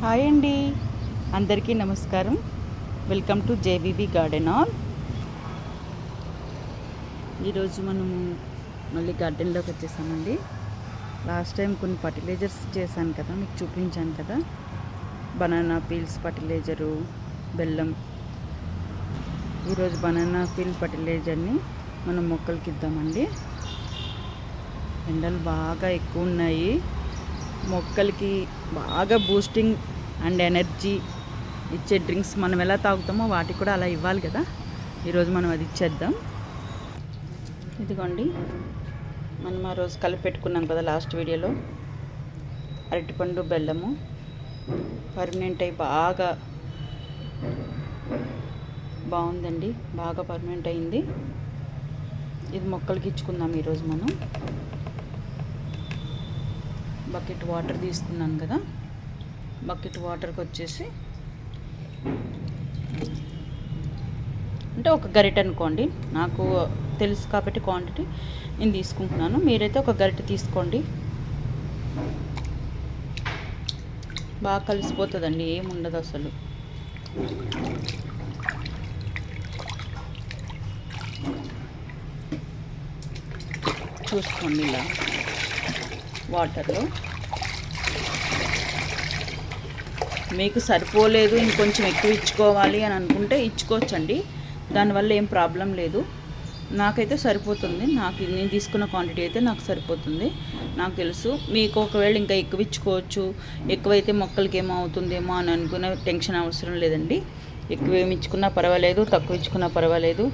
Hi అండి. అందరికీ నమస్కారం. Welcome to JBB garden all. ఈరోజు మనము మళ్ళీ గార్డెన్లోకి వచ్చేసామండి. లాస్ట్ టైం కొన్ని ఫర్టిలైజర్స్ చేశాను కదా మీకు చూపించాను కదా. బనానా పీల్స్ ఫర్టిలైజరు బెల్లం. ఈరోజు బనానా పీల్ ఫర్టిలైజర్ని మనం మొక్కలకి ఇద్దామండి. ఎండలు బాగా ఎక్కువ ఉన్నాయి. మొక్కలకి బాగా బూస్టింగ్ అండ్ ఎనర్జీ ఇచ్చే డ్రింక్స్ మనం ఎలా తాగుతామో వాటికి కూడా అలా ఇవ్వాలి కదా. ఈరోజు మనం అది ఇచ్చేద్దాం. ఇదిగోండి. మనం ఆ రోజు కలిపి పెట్టుకున్నాం కదా లాస్ట్ వీడియోలో అరటిపండు బెల్లము పర్మనెంట్ అయి బాగా బాగుందండి. బాగా పర్మనెంట్ అయింది. ఇది మొక్కలకి ఇచ్చుకుందాం ఈరోజు మనం. బకెట్ వాటర్ తీసుకున్నాను కదా. బకెట్ వాటర్కి వచ్చేసి అంటే ఒక గరిట అనుకోండి. నాకు తెలుసు కాబట్టి క్వాంటిటీ నేను తీసుకుంటున్నాను. మీరైతే ఒక గరిట తీసుకోండి. బాగా కలిసిపోతుందండి ఏముండదు అసలు. చూసుకోండి ఇలా. వాటర్లో. మీకు సరిపోలేదు ఇంకొంచెం ఎక్కువ ఇచ్చుకోవాలి అని అనుకుంటే ఇచ్చుకోవచ్చండి. దానివల్ల ఏం ప్రాబ్లం లేదు. నాకైతే సరిపోతుంది. నాకు నేను తీసుకున్న క్వాంటిటీ అయితే నాకు సరిపోతుంది. నాకు తెలుసు. మీకు ఒకవేళ ఇంకా ఎక్కువ ఇచ్చుకోవచ్చు. ఎక్కువైతే మొక్కలకి ఏమో అవుతుందేమో అని అనుకునే టెన్షన్ అవసరం లేదండి. ఎక్కువ ఏమి ఇచ్చుకున్నా పర్వాలేదు తక్కువ ఇచ్చుకున్నా పర్వాలేదు.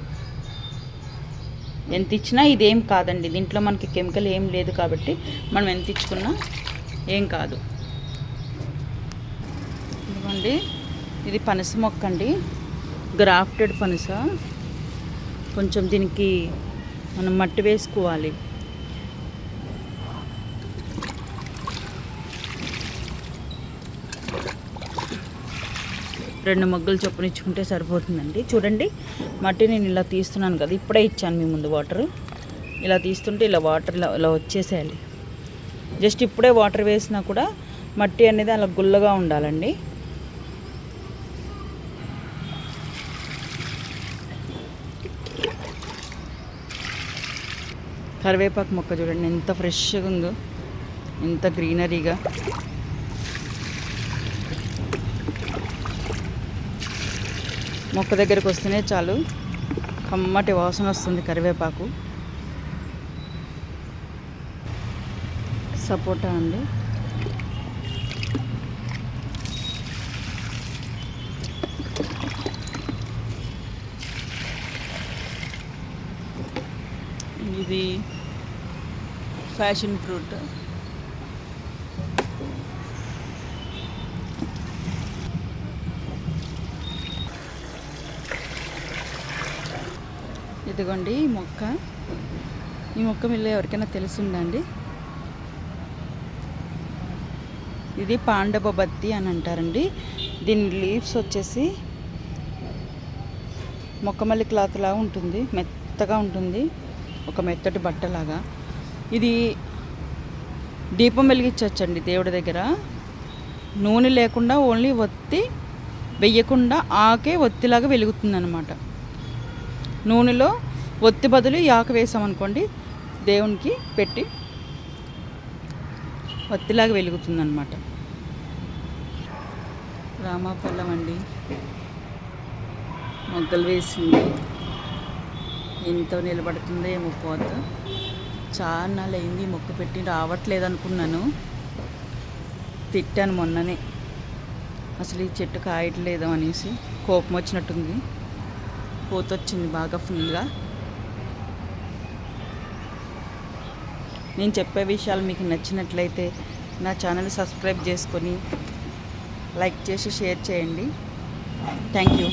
ఎంత ఇచ్చినా ఇదేం కాదండి. దీంట్లో మనకి కెమికల్ ఏం లేదు కాబట్టి మనం ఎంత ఇచ్చుకున్నా ఏం కాదు. ఇదిగోండి. ఇది పనస మొక్క అండి. గ్రాఫ్టెడ్ పనస. కొంచెం దీనికి మనం మట్టి వేసుకోవాలి. రెండు మొగ్గలు చొప్పున ఇచ్చుకుంటే సరిపోతుందండి. చూడండి మట్టి నేను ఇలా తీస్తున్నాను కదా ఇప్పుడే ఇచ్చాను మీ ముందు వాటర్ ఇలా తీస్తుంటే ఇలా వాటర్ ఇలా ఇలా వచ్చేసేయాలి. జస్ట్ ఇప్పుడే వాటర్ వేసినా కూడా మట్టి అనేది అలా గుల్లగా ఉండాలండి. కరివేపాకు మొక్క చూడండి ఎంత ఫ్రెష్గా ఉందో ఎంత గ్రీనరీగా మొక్క దగ్గరికి వస్తేనే చాలు. కమ్మటి వాసన వస్తుంది కరివేపాకు. సపోటా అండి. ఇది ఫ్యాషన్ ఫ్రూట్. ఇదిగోండి ఈ మొక్క. ఈ మొక్క మిల్ల ఎవరికైనా తెలుసుందండి? ఇది పాండవ బత్తి అని అంటారండి. దీని లీవ్స్ వచ్చేసి మొక్కమల్లి క్లాత్ లాగా ఉంటుంది. మెత్తగా ఉంటుంది. ఒక మెత్తటి బట్టలాగా. ఇది దీపం వెలిగించవచ్చండి దేవుడి దగ్గర. నూనె లేకుండా ఓన్లీ ఒత్తి వెయ్యకుండా ఆకే ఒత్తిలాగా వెలుగుతుంది అనమాట నూనెలో ఒత్తి బదులు యాక వేసామనుకోండి దేవునికి పెట్టి ఒత్తిలాగా వెలుగుతుందన్నమాట. రామాపల్లం అండి. మొగ్గలు వేసింది. ఎంతో నిలబడుతుందో ఏమో పోత. చాలా నాళ్ళు అయింది మొక్క పెట్టి రావట్లేదు అనుకున్నాను తిట్టాను మొన్ననే. అసలు ఈ చెట్టు కాయట్లేదు అనేసి కోపం వచ్చినట్టుంది పోతొచ్చింది బాగా ఫుల్గా. నేను చెప్పే విషయాలు మీకు నచ్చినట్లయితే నా ఛానల్ సబ్స్క్రైబ్ చేసుకొని లైక్ చేసి షేర్ చేయండి. Thank you.